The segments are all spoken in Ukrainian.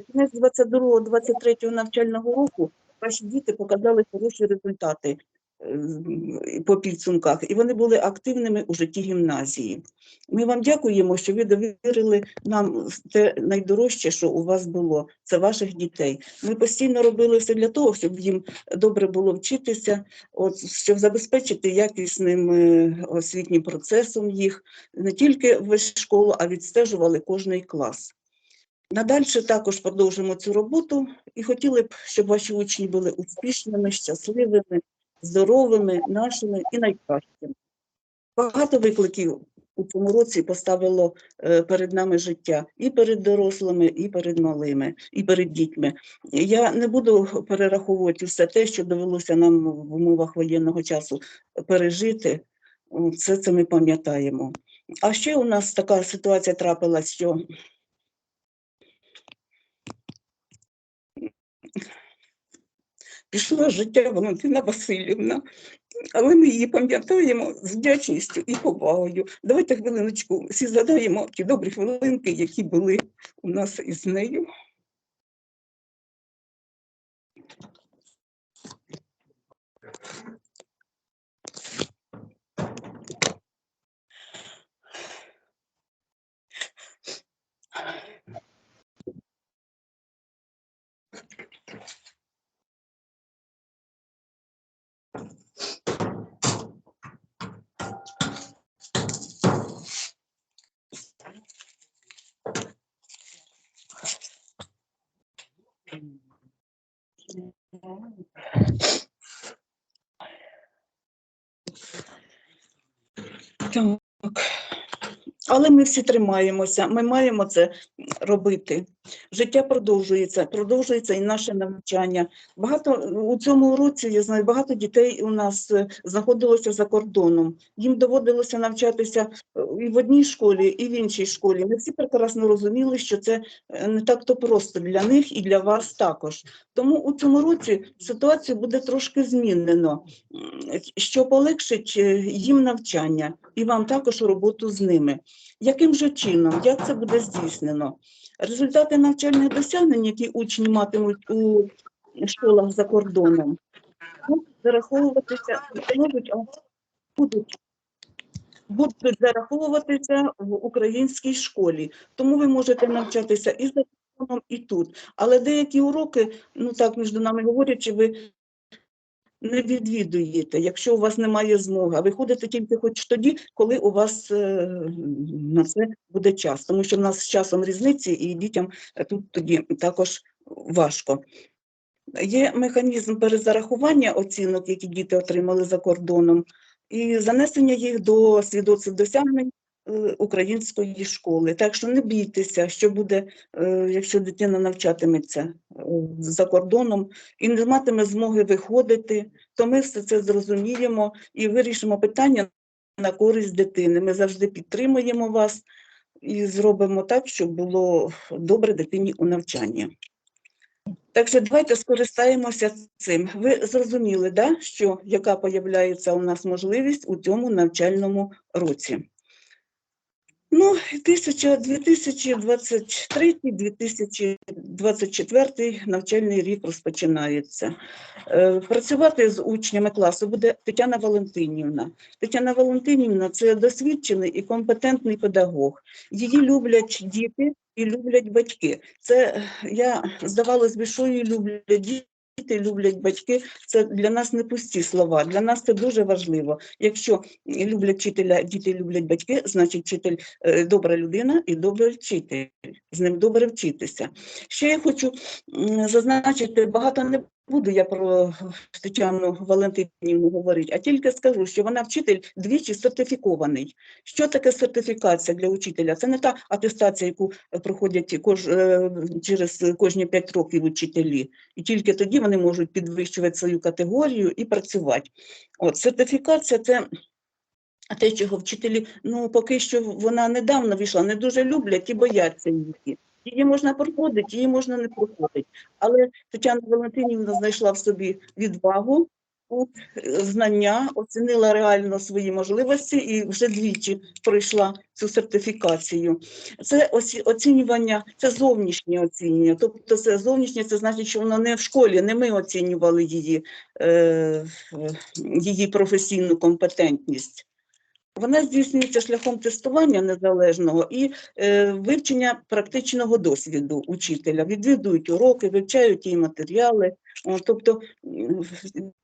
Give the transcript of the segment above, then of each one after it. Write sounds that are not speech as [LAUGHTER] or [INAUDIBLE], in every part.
кінець 22-23 навчального року ваші діти показали хороші результати е, по підсумках, і вони були активними у житті гімназії. Ми вам дякуємо, що ви довірили нам те найдорожче, що у вас було, це ваших дітей. Ми постійно робили все для того, щоб їм добре було вчитися, от, щоб забезпечити якісним е, освітнім процесом їх, не тільки в школу, а відстежували кожний клас. Надальше також продовжимо цю роботу і хотіли б, щоб ваші учні були успішними, щасливими, здоровими, нашими і найкращими. Багато викликів у цьому році поставило е, перед нами життя і перед дорослими, і перед малими, і перед дітьми. Я не буду перераховувати все те, що довелося нам в умовах воєнного часу пережити. Все це ми пам'ятаємо. А ще у нас така ситуація трапилась, що пішла з життя Валентина Васильівна, але ми її пам'ятаємо з вдячністю і повагою. Давайте хвилиночку всі згадаємо ті добрі хвилинки, які були у нас із нею. Так. Але ми всі тримаємося, ми маємо це робити. Життя продовжується, продовжується і наше навчання. Багато у цьому році я знаю, багато дітей у нас е, знаходилося за кордоном. Їм доводилося навчатися е, і в одній школі, і в іншій школі. Ми всі прекрасно розуміли, що це е, не так то просто для них і для вас також. Тому у цьому році ситуацію буде трошки змінено, що полегшить їм навчання і вам також роботу з ними. Яким же чином, як це буде здійснено? Результати навчальних досягнень, які учні матимуть у школах за кордоном, зараховуватися, можуть, будуть, будуть зараховуватися в українській школі. Тому ви можете навчатися і за кордоном, і тут. Але деякі уроки, ну так між нами говорячи, ви не відвідуєте, якщо у вас немає змоги, а ви ходите тільки хоч тоді, коли у вас е, на це буде час, тому що в нас з часом різниці, і дітям тут тоді також важко. Є механізм перезарахування оцінок, які діти отримали за кордоном, і занесення їх до свідоцтв досягнень української школи. Так що не бійтеся, що буде, е, якщо дитина навчатиметься е, за кордоном і не матиме змоги виходити, то ми все це зрозуміємо і вирішимо питання на користь дитини. Ми завжди підтримуємо вас і зробимо так, щоб було добре дитині у навчанні. Так що давайте скористаємося цим. Ви зрозуміли, да, що яка появляється у нас можливість у цьому навчальному році? Ну, 2023-2024 навчальний рік розпочинається. Е, Працювати з учнями класу буде Тетяна Валентинівна. Тетяна Валентинівна – це досвідчений і компетентний педагог. Її люблять діти і люблять батьки. Це я здавалось би, що її люблять діти. Діти люблять батьки, це для нас не пусті слова. Для нас це дуже важливо. Якщо люблять вчителя, діти люблять батьки, значить вчитель е, добра людина і добрий вчитель. З ним добре вчитися. Ще я хочу зазначити, багато не буду я про Тетяну Валентинівну говорити, а тільки скажу, що вона вчитель двічі сертифікований. Що таке сертифікація для учителя? Це не та атестація, яку е, проходять кож, е, через кожні 5 років учителі. І тільки тоді вони можуть підвищувати свою категорію і працювати. От, сертифікація це те, чого вчителі, ну, поки що вона недавно вийшла, не дуже люблять і бояться її. Її можна проходити, її можна не проходити. Але Тетяна Валентинівна знайшла в собі відвагу, е, знання, оцінила реально свої можливості і вже двічі пройшла цю сертифікацію. Це оцінювання, це зовнішнє оцінювання. Тобто це зовнішнє, це значить, що воно не в школі, не ми оцінювали її, е, її професійну компетентність. Вона здійснюється шляхом тестування незалежного і е, вивчення практичного досвіду учителя. Відвідують уроки, вивчають її матеріали. О, тобто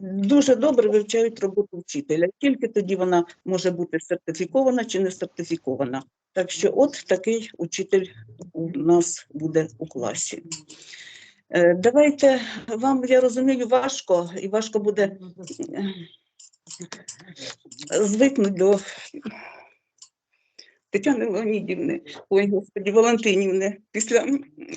дуже добре вивчають роботу вчителя. Тільки тоді вона може бути сертифікована чи не сертифікована. Так що, от такий учитель у нас буде у класі. Е, Давайте вам, я розумію, важко, і важко буде звикнути до Тетяни Леонідівни, ой, господі, Валентинівни, після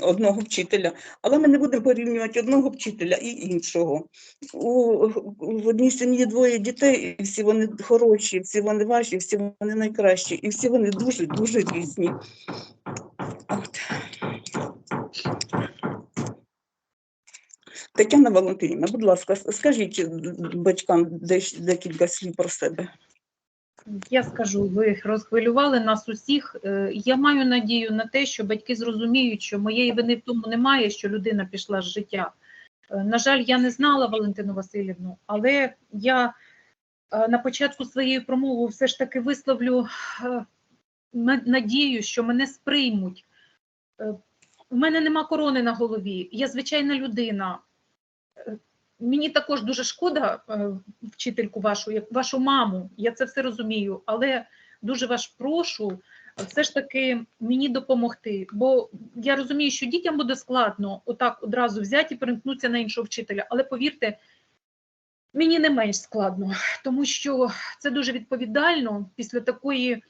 одного вчителя. Але ми не будемо порівнювати одного вчителя і іншого. У, в одній сім'ї двоє дітей, і всі вони хороші, всі вони ваші, всі вони найкращі, і всі вони дуже-дуже різні. Тетяна Валентинівна, будь ласка, скажіть батькам декілька слів про себе. Я скажу, ви розхвилювали нас усіх. Е, Я маю надію на те, що батьки зрозуміють, що моєї вини в тому немає, що людина пішла з життя. Е, На жаль, я не знала Валентину Васильівну, але я е, на початку своєї промови все ж таки висловлю е, надію, що мене сприймуть. Е, У мене нема корони на голові, я звичайна людина. Мені також дуже шкода е, вчительку вашу, вашу маму. Я це все розумію, але дуже вас прошу все ж таки мені допомогти. Бо я розумію, що дітям буде складно отак одразу взяти і перемкнутися на іншого вчителя. Але повірте, мені не менш складно, тому що це дуже відповідально після такої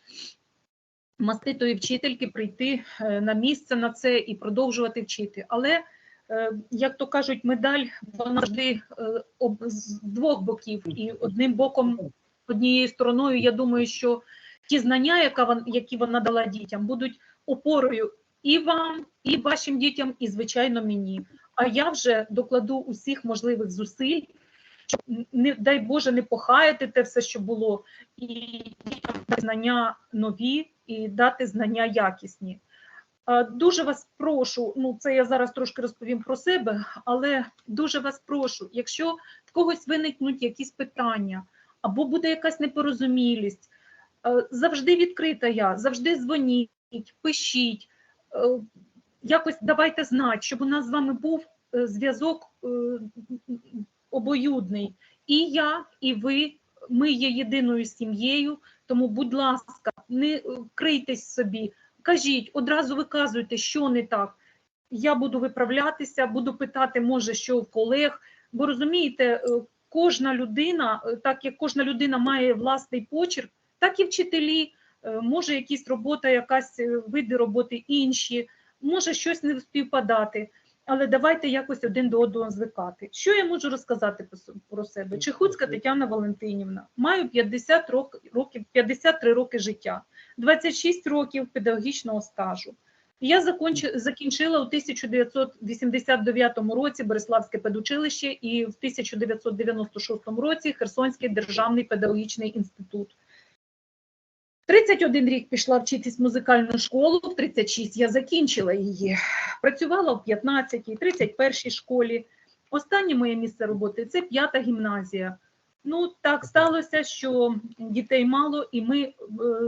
маститої вчительки прийти е, на місце на це і продовжувати вчити. Але як то кажуть, медаль вона завжди е, з двох боків, і одним боком, однією стороною, я думаю, що ті знання, які вона дала дітям, будуть опорою і вам, і вашим дітям, і звичайно мені. А я вже докладу усіх можливих зусиль, щоб не дай Боже не похаяти те все, що було, і дітям знання нові і дати знання якісні. Дуже вас прошу, ну це я зараз трошки розповім про себе, але дуже вас прошу, якщо в когось виникнуть якісь питання або буде якась непорозумілість, завжди відкрита я, завжди дзвоніть, пишіть, якось давайте знати, щоб у нас з вами був е, зв'язок е, обоюдний. І я, і ви, ми є єдиною сім'єю, тому, будь ласка, не е, крийтесь собі, кажіть, одразу виказуйте, що не так. Я буду виправлятися, буду питати, може, що в колег. Бо розумієте, е, кожна людина, е, так як кожна людина має власний почерк, так і вчителі, е, може якісь робота, якась види роботи інші, може щось не співпадати. Але давайте якось один до одного звикати. Що я можу розказати про себе? Чехуцька Тетяна Валентинівна. Маю 50 рок- років, 53 роки життя, 26 років педагогічного стажу. Я закінчила у 1989 році Береславське педучилище і в 1996 році Херсонський державний педагогічний інститут. 31 рік пішла вчитись в музикальну школу, в 36 я закінчила її. Працювала в 15-й, 31-й школі. Останнє моє місце роботи це п'ята гімназія. Ну так сталося, що дітей мало, і ми е,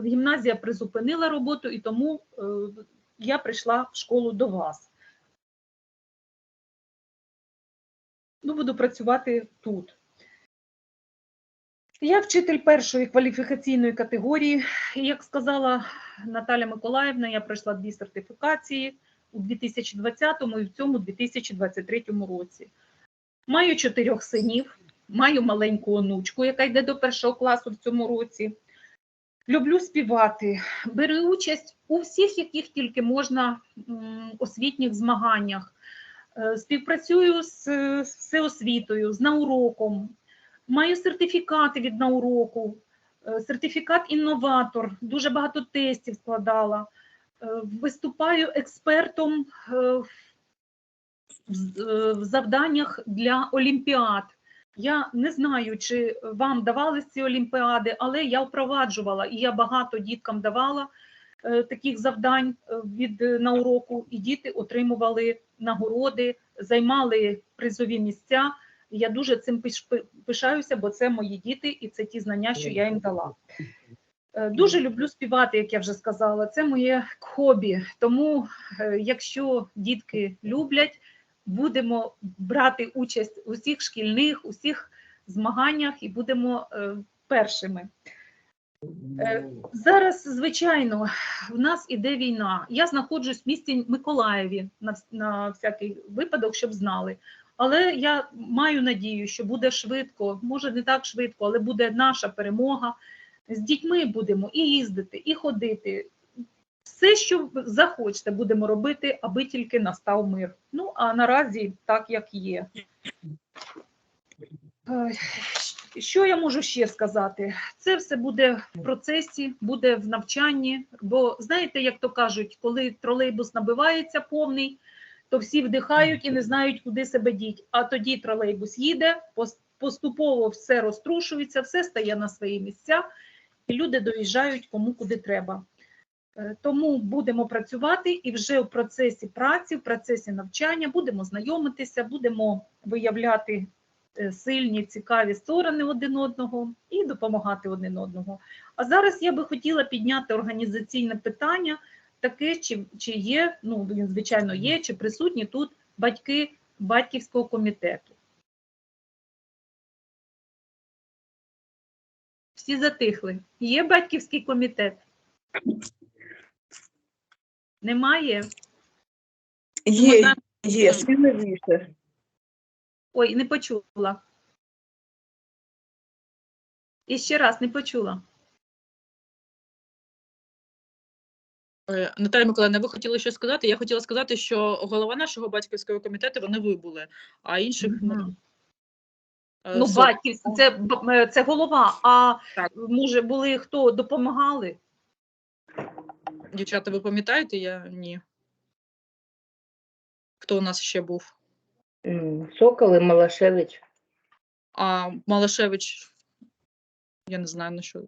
гімназія призупинила роботу, і тому е, я прийшла в школу до вас. Ну, буду працювати тут. Я вчитель першої кваліфікаційної категорії. І, Як сказала Наталя Миколаївна, я пройшла дві сертифікації у 2020 і в цьому 2023 році. Маю чотирьох синів, маю маленьку онучку, яка йде до першого класу в цьому році. Люблю співати, беру участь у всіх, яких тільки можна освітніх змаганнях. Е, Співпрацюю з всеосвітою, з науроком, маю сертифікати від науроку, е, сертифікат інноватор, дуже багато тестів складала. Е, Виступаю експертом е, в завданнях для олімпіад. Я не знаю, чи вам давались ці олімпіади, але я впроваджувала і я багато діткам давала таких завдань від е, на уроку, і діти отримували нагороди, займали призові місця. Я дуже цим пиш- пишаюся, бо це мої діти, і це ті знання, що я їм дала. Е, Дуже люблю співати, як я вже сказала. Це моє хобі. Тому, е, якщо дітки люблять, будемо брати участь у всіх шкільних, усіх змаганнях і будемо е, першими. Зараз, звичайно, в нас іде війна. Я знаходжусь в місті Миколаєві на всякий випадок, щоб знали. Але я маю надію, що буде швидко, може не так швидко, але буде наша перемога. З дітьми будемо і їздити, і ходити. Все, що захочете, будемо робити, аби тільки настав мир. Ну а наразі так, як є. Що я можу ще сказати? Це все буде в процесі, буде в навчанні. Бо знаєте, як то кажуть, коли тролейбус набивається повний, то всі вдихають і не знають, куди себе діть. А тоді тролейбус їде, поступово все розтрушується, все стає на свої місця, і люди доїжджають кому куди треба. Е, Тому будемо працювати і вже в процесі праці, в процесі навчання будемо знайомитися, будемо виявляти е, сильні, цікаві сторони один одного і допомагати один одного. А зараз я би хотіла підняти організаційне питання, таке, чи, чи є, ну він звичайно є, чи присутні тут батьки батьківського комітету. Всі затихли. Є батьківський комітет? Немає? Є, є, сміливіше. Ой, не почула. І ще раз не почула. Наталя Миколаївна, ви хотіли щось сказати? Я хотіла сказати, що голова нашого батьківського комітету вони ви були, а інших не Мгм. Е, Ну, все. батьківський, це, е, це голова. А Так. може були хто допомагали? Дівчата, ви пам'ятаєте? Я ні. Хто у нас ще був? Сокол і Малашевич. А Малашевич, я не знаю на що.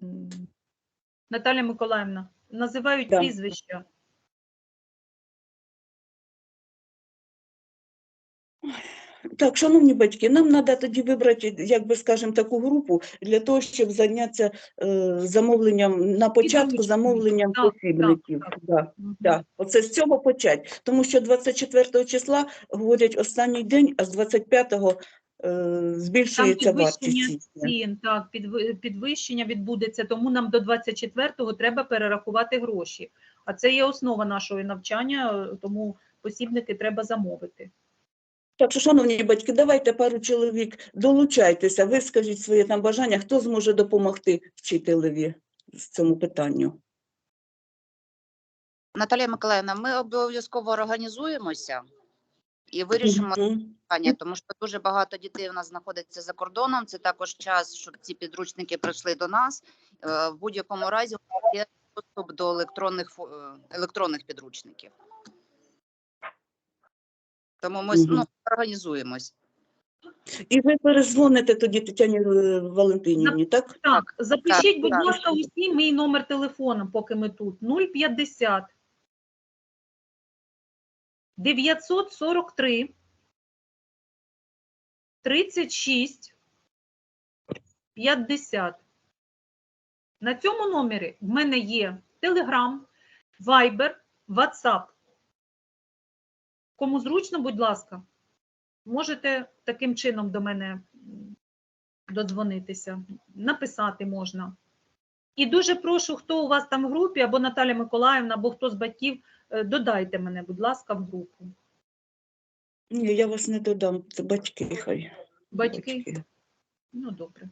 Наталя Миколаївна, називають Да. прізвища. Так, шановні батьки, нам треба тоді вибрати, як би скажемо, таку групу для того, щоб зайнятися е, замовленням на початку, замовленням Так, посібників. так, Да, да. Оце з цього почати. Тому що 24 числа говорять останній день, а з 25-го е, Там збільшується підвищення вартість. цін, так, підвищення відбудеться, тому нам до 24-го треба перерахувати гроші. А це є основа нашого навчання, тому посібники треба замовити. Так що, шановні батьки, давайте пару чоловік долучайтеся, вискажіть своє там бажання, хто зможе допомогти вчителеві з цьому питанню. Наталія Миколаївна, ми обов'язково організуємося і вирішимо питання, тому що дуже багато дітей у нас знаходиться за кордоном. Це також час, щоб ці підручники прийшли до нас. Е, В будь-якому разі є доступ до електронних е, електронних підручників. Тому ми ну, організуємось. І ви перезвоните тоді Тетяні е, Валентинівні, так? Так, запишіть, будь так. ласка, усі мій номер телефону, поки ми тут. 050 943 36 50. На цьому номері в мене є Telegram, Viber, WhatsApp. Кому зручно, будь ласка, можете таким чином до мене додзвонитися, написати можна. І дуже прошу, хто у вас там в групі, або Наталя Миколаївна, або хто з батьків, додайте мене, будь ласка, в групу. Ні, я вас не додам, це батьки хай. Батьки, ну добре.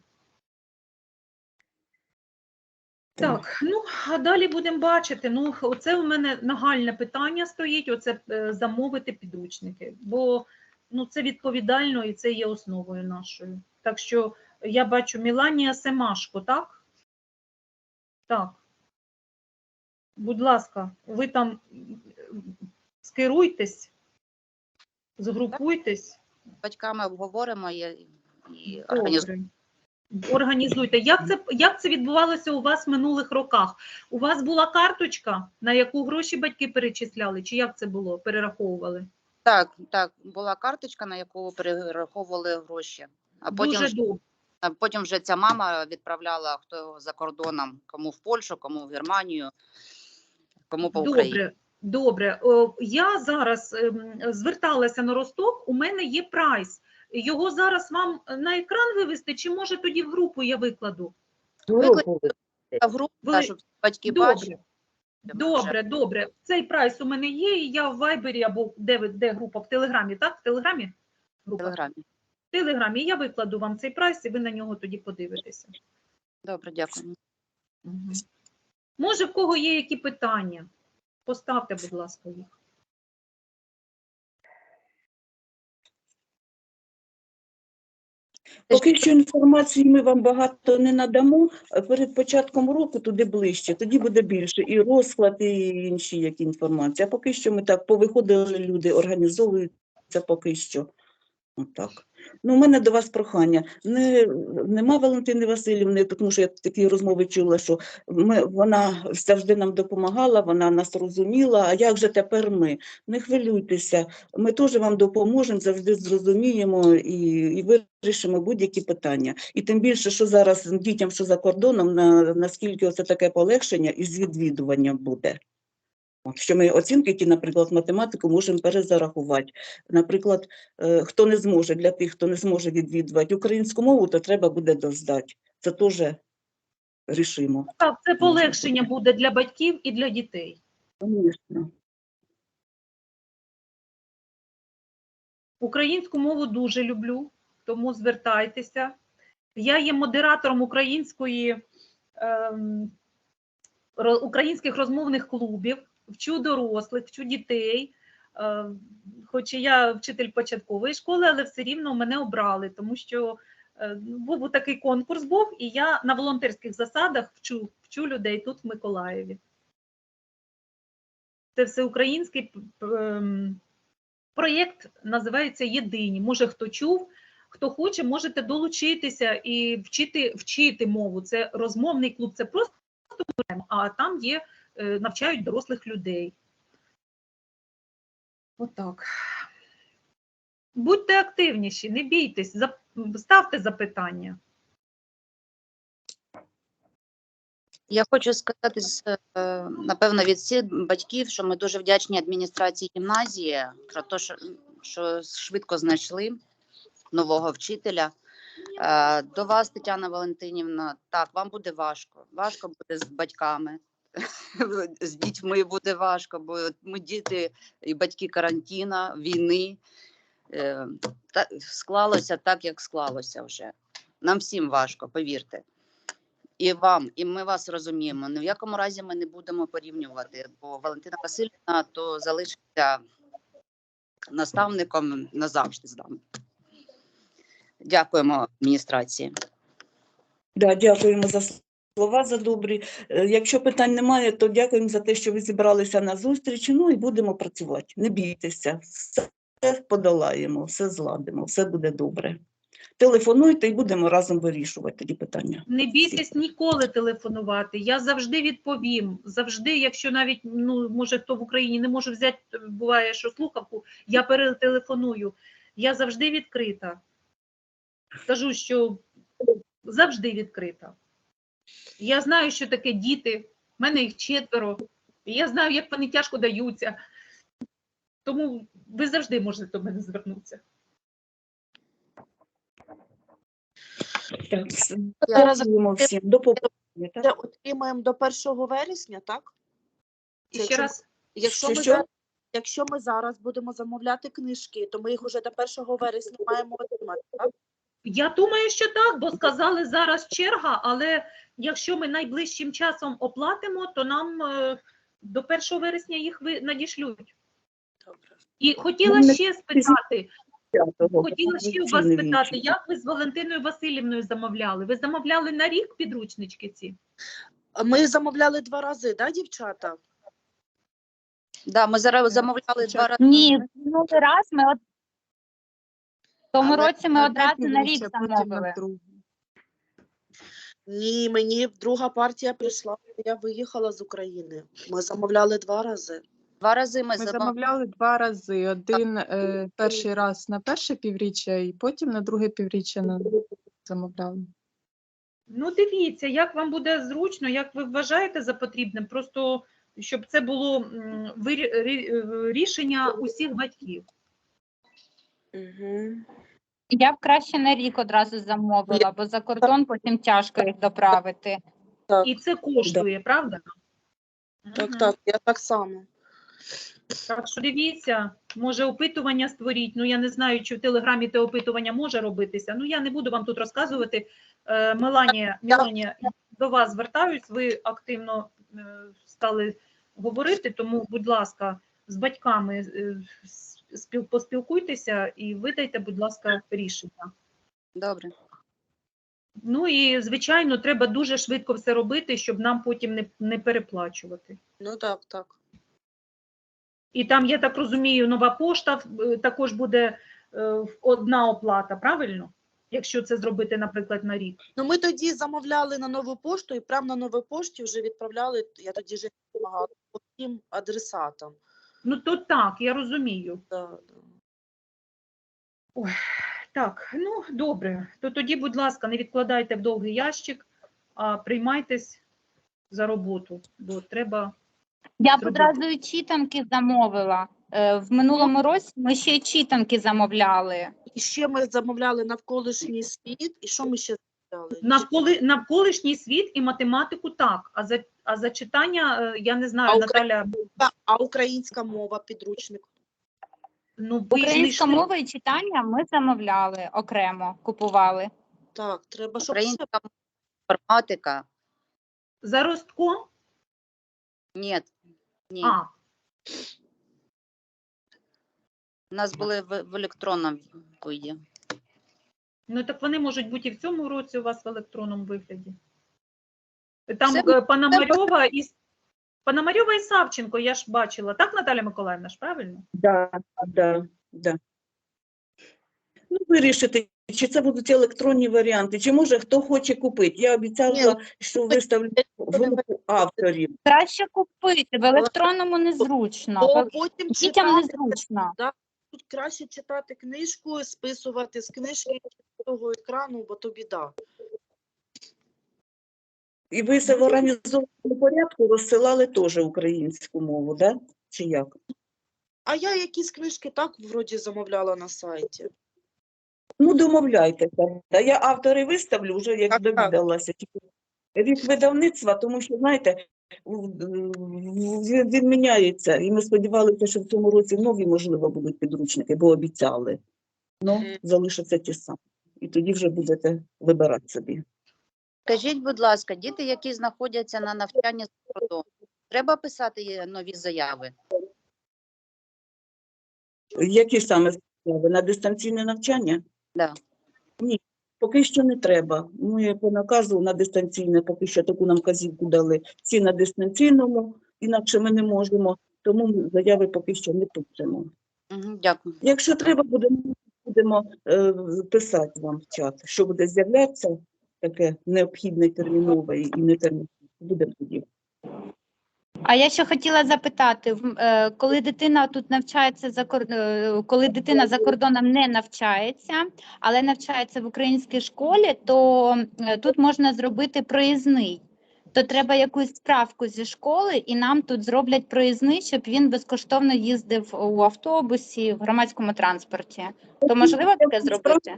Так. Так, ну а далі будемо бачити. Ну, оце у мене нагальне питання стоїть: оце е, замовити підручники. Бо ну, це відповідально і це є основою нашою. Так що я бачу Міланія Семашко, так? Так. Будь ласка, ви там скеруйтесь, згрупуйтесь. З батьками обговоримо і і організуємо. Організуйте. Як це, як це відбувалося у вас в минулих роках? У вас була карточка, на яку гроші батьки перечисляли? Чи як це було? Перераховували? Так, так, була карточка, на яку перераховували гроші. А потім, Дуже вже- добре. а потім вже ця мама відправляла хто за кордоном, кому в Польщу, кому в Германію, кому по Україні. Добре, добре. Я зараз ем, зверталася на Росток, у мене є прайс. Його зараз вам на екран вивести, чи може тоді в групу я викладу? А в групу, Ви- щоб батьки бачили. Добре, добре, добре. Цей прайс у мене є, і я в Вайбері або де, де група? В Телеграмі, так? В Телеграмі? в телеграмі. В Телеграмі. Я викладу вам цей прайс, і ви на нього тоді подивитеся. Добре, дякую. Мгм. Може, в кого є які питання? Поставте, будь ласка, їх. Поки що інформації ми вам багато не надамо. Перед початком року туди ближче, тоді буде більше і розклад, і інші які інформації. А поки що ми так повиходили люди, організовуються поки що. Отак. Ну, у мене до вас прохання. Не, нема Валентини Васильівни, тому що я такі розмови чула, що ми, вона завжди нам допомагала, вона нас розуміла. А як же тепер ми? Не хвилюйтеся, ми теж вам допоможемо, завжди зрозуміємо і, і вирішимо будь-які питання. І тим більше, що зараз дітям, що за кордоном, на, наскільки це таке полегшення із відвідуванням буде. Що ми оцінки, ті, наприклад, математику можемо перезарахувати. Наприклад, е, хто не зможе, для тих, хто не зможе відвідувати українську мову, то треба буде доздати. Це теж рішимо. Так, це полегшення буде для батьків і для дітей. Звісно. Українську мову дуже люблю, тому звертайтеся. Я є модератором української, ем, українських розмовних клубів, вчу дорослих, вчу дітей. Е, хоч і я вчитель початкової школи, але все рівно мене обрали, тому що е, був такий конкурс був, і я на волонтерських засадах вчу, вчу людей тут в Миколаєві. Це всеукраїнський ем, проєкт називається Єдині. Може, хто чув, хто хоче, можете долучитися і вчити, вчити мову. Це розмовний клуб, це просто а там є, навчають дорослих людей. Отак. Будьте активніші, не бійтесь, ставте запитання. Я хочу сказати, е, напевно, від всіх батьків, що ми дуже вдячні адміністрації гімназії про те, що, що швидко знайшли нового вчителя. Е, До вас, Тетяна Валентинівна, так, вам буде важко. Важко буде з батьками. [LAUGHS] З дітьми буде важко, бо ми діти і батьки карантина, війни. Е, Та, склалося так, як склалося вже. Нам всім важко, повірте. І вам, і ми вас розуміємо. Ні в якому разі ми не будемо порівнювати, бо Валентина Васильівна то залишиться наставником назавжди з нами. Дякуємо адміністрації. Да, дякуємо за слова за добрі. Е, Якщо питань немає, то дякуємо за те, що ви зібралися на зустріч. Ну і будемо працювати. Не бійтеся, все подолаємо, все зладимо, все буде добре. Телефонуйте і будемо разом вирішувати тоді питання. Не бійтесь ніколи телефонувати. Я завжди відповім. Завжди, якщо навіть ну може хто в Україні не може взяти, буває, що слухавку, я перетелефоную. Я завжди відкрита. Скажу, що завжди відкрита. Я знаю, що таке діти. в мене їх четверо. і Я знаю, як вони тяжко даються. Тому ви завжди можете до мене звернутися. Так, Дякуємо всім. До побачення. Це так? отримаємо до 1 вересня, так? І Це ще якщо- раз. Якщо ми, що? зараз, якщо ми зараз будемо замовляти книжки, то ми їх уже до 1 вересня маємо отримати, так? Я думаю, що так, бо сказали зараз черга, але якщо ми найближчим часом оплатимо, то нам е, до 1 вересня їх надішлють. Добре. І хотіла Ну, ще спитати, хотіла ще у вас спитати, як ви з Валентиною Васильівною замовляли? Ви замовляли на рік підручнички ці? Ми замовляли два рази, так, дівчата? Да, ми зараз замовляли два рази. Ні, минулий раз ми от тому Але році ми одразу на рік замовили. Ні, мені друга партія прийшла, я виїхала з України. Ми замовляли два рази. Два рази ми, Ми замов... замовляли два рази. Один е, перший раз на перше півріччя, і потім на друге півріччя на замовляли. Ну, дивіться, як вам буде зручно, як ви вважаєте за потрібним, просто щоб це було м, рі- рішення усіх батьків. Угу. Я б краще на рік одразу замовила, бо за кордон потім тяжко їх доправити. Так, І це коштує, правда? так, Мгм. так, я так само. Так що дивіться, може опитування створіть. Ну я не знаю, чи в телеграмі те опитування може робитися. Ну я не буду вам тут розказувати. Е, Меланія, Меланія, до вас звертаюсь. Ви активно е, стали говорити, тому, будь ласка, з батьками е, спіл- поспілкуйтеся і видайте, будь ласка, рішення. Добре. Ну і звичайно, треба дуже швидко все робити, щоб нам потім не, не переплачувати. Ну так, так. І там, я так розумію, нова пошта е, також буде е, одна оплата, правильно? Якщо це зробити, наприклад, на рік. Ну ми тоді замовляли на нову пошту і прямо на новій пошті вже відправляли. Я тоді вже допомагала по всім адресатам. Ну то так, я розумію. Да, да. Так, ну добре. То тоді, будь ласка, не відкладайте в довгий ящик, а приймайтесь за роботу, бо треба. Я б одразу читанки замовила. Е, В минулому році ми ще й читанки замовляли. І ще ми замовляли навколишній світ, і що ми ще Навколи, навколишній світ і математику так, а за, а за читання, е, я не знаю, А Наталя, А українська мова, підручник. ну Українська мова і читання ми замовляли окремо, купували. Так, треба, щоб Українська мова, інформатика. за ростко? Ні. Ні. А, У нас були в, в електронному виді. Ну так вони можуть бути і в цьому році у вас в електронному вигляді. Там Це- е, Пономарьова і Пономарьова і Савченко, я ж бачила. Так, Наталя Миколаївна ж, правильно? Да, да, да. Ну, вирішити, чи це будуть електронні варіанти, чи може хто хоче купити. Я обіцяла, що виставлю групу авторів. Краще купити, в електронному незручно. Бо потім Дітям читати, незручно. Тут краще читати книжку, списувати з книжки з того екрану, бо то біда. І ви це в організованому порядку розсилали теж українську мову, да? чи як? А я якісь книжки так вроді замовляла на сайті. Ну, домовляйтеся. Та я автори виставлю вже, як довідалася. Від видавництва, тому що, знаєте, він, міняється, і ми сподівалися, що в цьому році нові, можливо, будуть підручники, бо обіцяли. Ну, залишаться ті самі. І тоді вже будете вибирати собі. Скажіть, будь ласка, діти, які знаходяться на навчанні за кордоном, треба писати нові заяви? Які саме справи? На дистанційне навчання? Да. Ні, поки що не треба. Ми по наказу на дистанційне, поки що таку нам казівку дали. Всі на дистанційному, інакше ми не можемо, тому заяви поки що не пишемо. Угу, дякую. Якщо треба, будемо, будемо е, писати вам в чат, що буде з'являтися таке необхідне термінове і не термінове. Будемо тоді. А я ще хотіла запитати, е, коли дитина тут навчається за е, коли дитина за кордоном не навчається, але навчається в українській школі, то е, тут можна зробити проїзний. То треба якусь справку зі школи, і нам тут зроблять проїзний, щоб він безкоштовно їздив у автобусі, в громадському транспорті. То можливо таке зробити?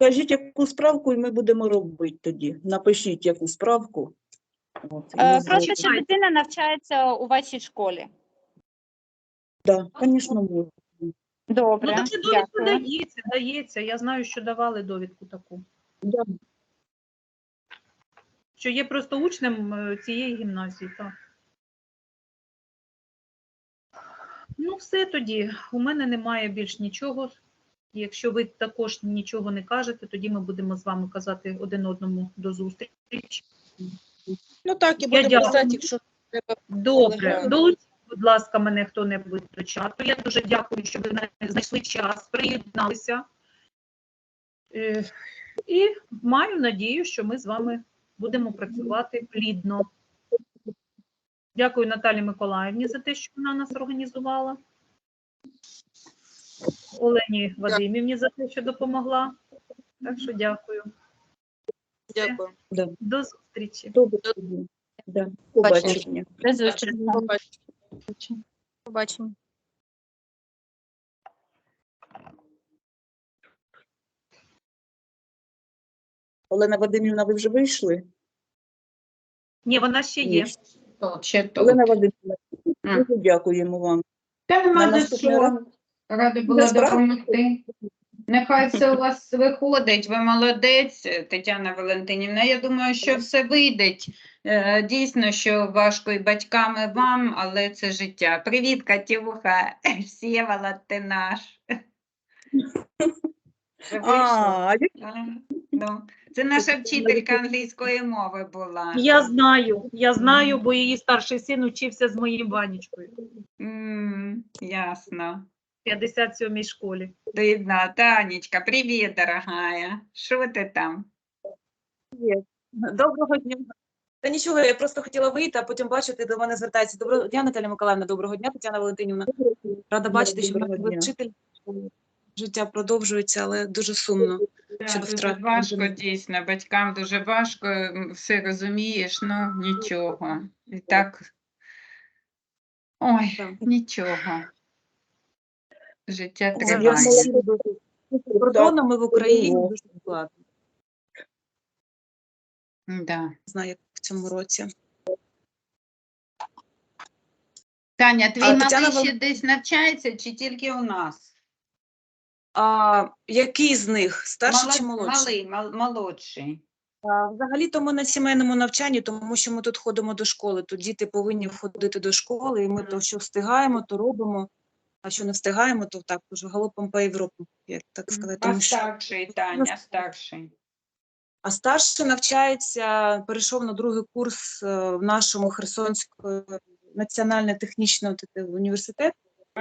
Кажіть, яку справку, і ми будемо робити тоді. Напишіть, яку справку. Просто що дитина навчається у вашій школі. Да, звісно, можна. Добре, Ну так довідку дякую. дається, дається. Я знаю, що давали довідку таку. Да. Що є просто учнем е, цієї гімназії, так. Ну, все тоді. У мене немає більш нічого. Якщо ви також нічого не кажете, тоді ми будемо з вами казати один одному до зустрічі. Ну так, і Я будемо дякую. писати, якщо треба. Добре, долучіть, будь ласка, мене хто-небудь до чату. Я дуже дякую, що ви знайшли час, приєдналися. Е, І маю надію, що ми з вами будемо працювати плідно. Дякую Наталі Миколаївні за те, що вона нас організувала. Олені Вадимівні за те, що допомогла. Так що дякую. Дякую. До зустрічі. Добре. Да. Побачення. До зустрічі. Побачимо. Олена Вадимівна, ви вже вийшли? Ні, вона ще є. Ще тут. Олена Вадимівна, дуже дякуємо вам. Та нема за що. Рада була допомогти. Нехай [LAUGHS] все у вас виходить. Ви молодець, Тетяна Валентинівна. Я думаю, що все вийде. Е, Дійсно, що важко і батькам, і вам, але це життя. Привіт, Катюха. [LAUGHS] Всєволод, ти наш. [LAUGHS] А, ну, Це наша вчителька англійської мови була. Я знаю, я знаю, бо її старший син учився з моїм Ванечкою Ясно. В 57-й школі. Видно. Танечка, привіт, дорогая. Що ти там? Доброго дня. Та нічого, я просто хотіла вийти, а потім бачити, до мене звертається. Доброго дня, Наталя Миколаївна, доброго дня, Тетяна Валентинівна. Рада бачити, що ви вчитель. Життя продовжується, але дуже сумно. Да, дуже важко, дійсно, батькам дуже важко, все розумієш, ну нічого. І так. Ой, нічого. Життя триває. За кордоном в Україні дуже складно. Да. Не знаю, як в цьому році. Таня, твій А, Тетяна ще десь навчається чи тільки у нас? А який з них? Старший чи молодший? Малий, мал- молодший. Взагалі-то ми на сімейному навчанні, тому що ми тут ходимо до школи. Тут діти повинні входити до школи, і ми то, що встигаємо, то робимо. А що не встигаємо, то так уже галопом по Європі, як так сказати. А старший, Таня, старший. А старший навчається, перейшов на другий курс е, в нашому Херсонському національно-технічному т- університет,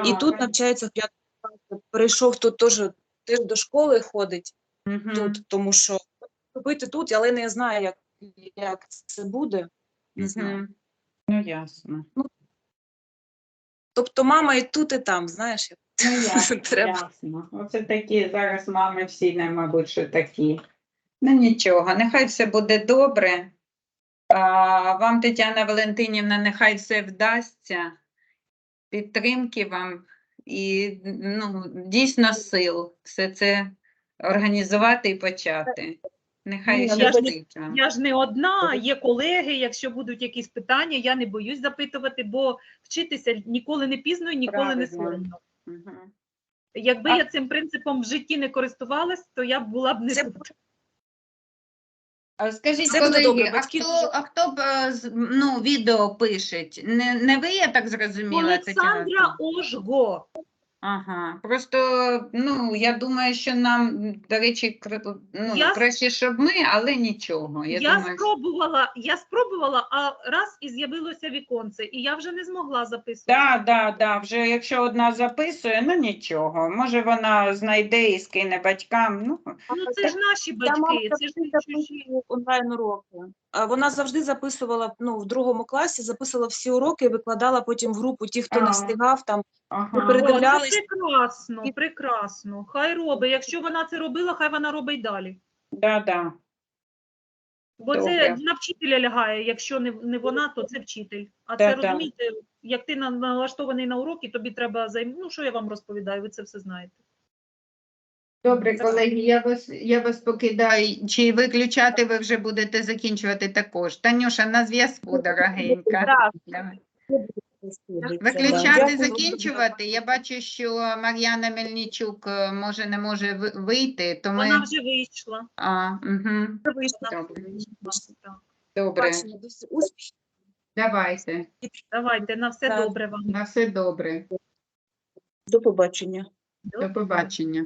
і тут навчається в п'ятому. Перейшов тут теж, теж до школи ходить мгм. тут, тому що робити тут, але не знаю, як, як це буде. Не знаю. Ну, ясно. Тобто мама і тут, і там, знаєш, як Ну, [LAUGHS] ясно, Треба. ясно. Оце такі зараз мами всі, не, мабуть, що такі. Ну нічого, нехай все буде добре. А, вам, Тетяна Валентинівна, нехай все вдасться. Підтримки вам і ну, дійсно сил все це організувати і почати. Нехай Ні, я ж. Я ж не одна, є колеги. Якщо будуть якісь питання, я не боюсь запитувати, бо вчитися ніколи не пізно і ніколи не Правильно. соромно. Мгм. Якби А- я цим принципом в житті не користувалась, то я б була б не Це тут. А скажіть, Це колеги, добре, а хто, а хто б е, ну, відео пишеть? Не, не ви, я так зрозуміла, Олександра Ожго. Ага, просто ну я думаю, що нам, до речі, кр- ну, Я краще, щоб ми, але нічого. Я, Я, думаю, спробувала, я спробувала, а раз і з'явилося віконце, і я вже не змогла записувати. Да, да, да, вже якщо одна записує, ну нічого. Може вона знайде і скине батькам. Ну, Ну це ж наші батьки, це ж не чужі. онлайн уроки. Вона завжди записувала ну, в другому класі, записувала всі уроки і викладала потім в групу ті, хто не встигав там. ага. перед- О, це прекрасно, І- прекрасно. Хай робить. Якщо вона це робила, хай вона робить далі. Да, да. Бо Добре. це на вчителя лягає. Якщо не, не вона, то це вчитель. А Да, це да. розумієте, як ти на- налаштований на уроки, тобі треба займ... Ну що я вам розповідаю? Ви це все знаєте. Добре, колеги, я вас, я вас покидаю. Чи виключати ви вже будете закінчувати також? Танюша, на зв'язку, дорогенька. Давай. Виключати, закінчувати. Я бачу, що Мар'яна Мельничук е, може не може вийти, то ми. Вона вже вийшла. А, угу. Вийшла. Добре. Добре, давайте. Давайте, на все Так. добре вам. На все добре. До побачення. До побачення.